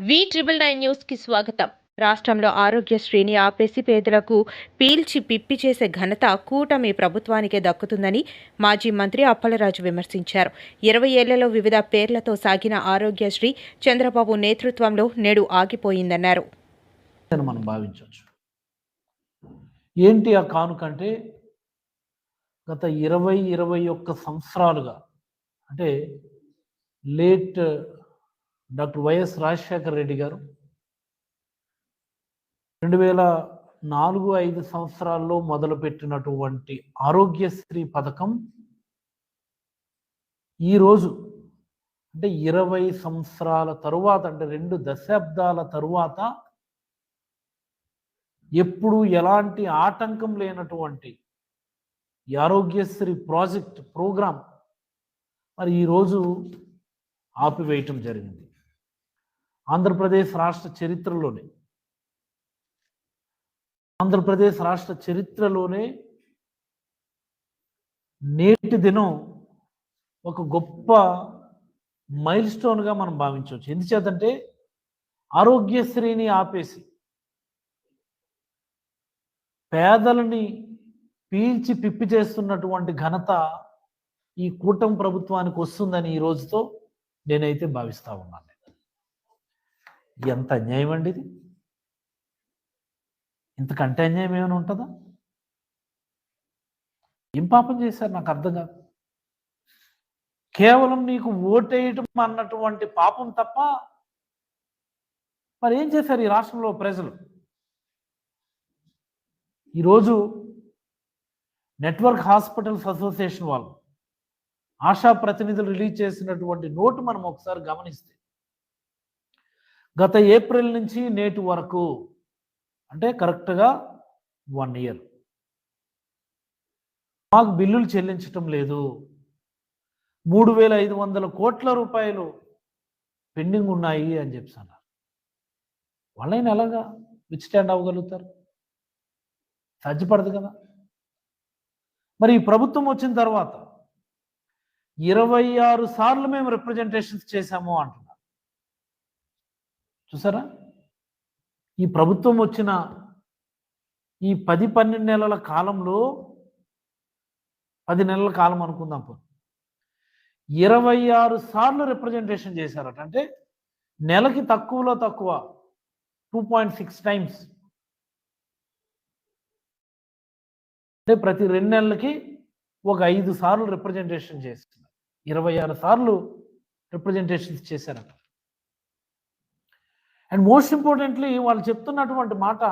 వి triple nine న్యూస్కి స్వాగతం. రాష్ట్రంలో ఆరోగ్యశ్రీని ఆపేసి పేదలకు పీల్చి పిప్పి చేసే ఘనత కూటమి ప్రభుత్వానికే దక్కుతుందని మాజీ మంత్రి అప్పలరాజు విమర్శించారు. ఇరవై ఏళ్ళలో వివిధ పేర్లతో సాగిన ఆరోగ్యశ్రీ చంద్రబాబు నేతృత్వంలో నేడు ఆగిపోయిందన్నారు. మనం భావించవచ్చు. ఏంటి ఆ కానుకంటే గత ఇరవై ఇరవై ఒక్క సంవత్సరాలుగా అంటే late doctor Y S Rajasekhara Reddy garu రెండు వేల నాలుగు ఐదు సంవత్సరాల్లో మొదలుపెట్టినటువంటి ఆరోగ్యశ్రీ పథకం ఈరోజు అంటే ఇరవై సంవత్సరాల తరువాత అంటే రెండు దశాబ్దాల తరువాత ఎప్పుడు ఎలాంటి ఆటంకం లేనటువంటి ఈ ఆరోగ్యశ్రీ ప్రాజెక్ట్ ప్రోగ్రాం మరి ఈరోజు ఆపివేయటం జరిగింది. ఆంధ్రప్రదేశ్ రాష్ట్ర చరిత్రలోనే. ఆంధ్రప్రదేశ్ రాష్ట్ర చరిత్రలోనే నేటి దినం ఒక గొప్ప మైల్ స్టోన్గా మనం భావించవచ్చు. ఎందుచేతంటే ఆరోగ్యశ్రీని ఆపేసి పేదలని పీల్చి పిప్పి చేస్తున్నటువంటి ఘనత ఈ కూటమి ప్రభుత్వానికి వస్తుందని ఈ రోజుతో నేనైతే భావిస్తా ఉన్నాను. ఎంత అన్యాయం అండి ఇది? ఇంతకంటే అన్యాయం ఏమైనా ఉంటుందా? ఏం పాపం చేశారు? నాకు అర్థం కాదు. కేవలం నీకు ఓటేయటం అన్నటువంటి పాపం తప్ప మరి ఏం చేశారు ఈ రాష్ట్రంలో ప్రజలు? ఈరోజు నెట్వర్క్ హాస్పిటల్స్ అసోసియేషన్ వాళ్ళు ఆశా ప్రతినిధులు రిలీజ్ చేసినటువంటి నోటు మనం ఒకసారి గమనిస్తే గత ఏప్రిల్ నుంచి నేటి వరకు అంటే కరెక్ట్గా వన్ ఇయర్ మాకు బిల్లులు చెల్లించటం లేదు. మూడు వేల ఐదు వందల కోట్ల రూపాయలు పెండింగ్ ఉన్నాయి అని చెప్పి అన్నారు వాళ్ళైనా ఎలాగా విచ్ స్టాండ్ అవ్వగలుగుతారు? సాధ్యపడదు కదా. మరి ఈ ప్రభుత్వం వచ్చిన తర్వాత ఇరవై ఆరు సార్లు మేము రిప్రజెంటేషన్స్ చేశాము అంటున్నారు. చూసారా? ఈ ప్రభుత్వం వచ్చిన ఈ పది పన్నెండు నెలల కాలంలో పది నెలల కాలం అనుకుందాం పో. ఇరవై ఆరు సార్లు రిప్రజెంటేషన్ చేశారట. అంటే నెలకి తక్కువలో తక్కువ టూ పాయింట్ సిక్స్ టైమ్స్ అంటే ప్రతి రెండు నెలలకి ఒక ఐదు సార్లు రిప్రజెంటేషన్ చేస్తున్నారు. ఇరవై ఆరు సార్లు రిప్రజెంటేషన్స్ చేశారట. అండ్ మోస్ట్ ఇంపార్టెంట్లీ వాళ్ళు చెప్తున్నటువంటి మాట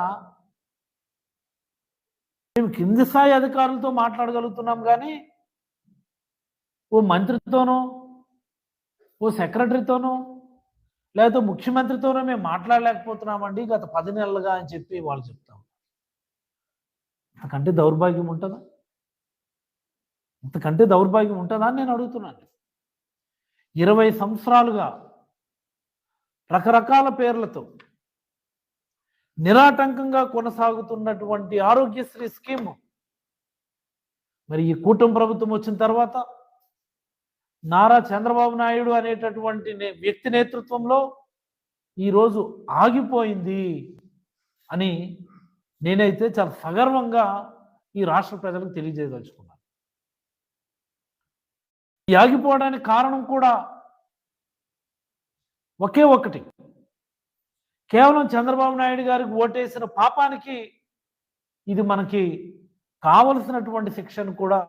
మేము కింది స్థాయి అధికారులతో మాట్లాడగలుగుతున్నాం కానీ ఓ మంత్రితోనో ఓ సెక్రటరీతోనో లేదా ముఖ్యమంత్రితోనో మేము మాట్లాడలేకపోతున్నామండి గత పది నెలలుగా అని చెప్పి వాళ్ళు చెప్తాం అంతకంటే దౌర్భాగ్యం ఉంటుందా? అంతకంటే దౌర్భాగ్యం ఉంటుందా అని నేను అడుగుతున్నాను. ఇరవై సంవత్సరాలుగా రకరకాల పేర్లతో నిరాటంకంగా కొనసాగుతున్నటువంటి ఆరోగ్యశ్రీ స్కీమ్. మరి ఈ కూటమి ప్రభుత్వం వచ్చిన తర్వాత నారా చంద్రబాబు నాయుడు అనేటటువంటి వ్యక్తి నేతృత్వంలో ఈరోజు ఆగిపోయింది అని నేనైతే చాలా సగర్వంగా ఈ రాష్ట్ర ప్రజలకు తెలియజేయదలుచుకున్నాను. ఈ ఆగిపోవడానికి కారణం కూడా ఒకే ఒకటి. కేవలం చంద్రబాబు నాయుడు గారికి ఓటేసిన పాపానికి ఇది మనకి కావలసినటువంటి శిక్షను కూడా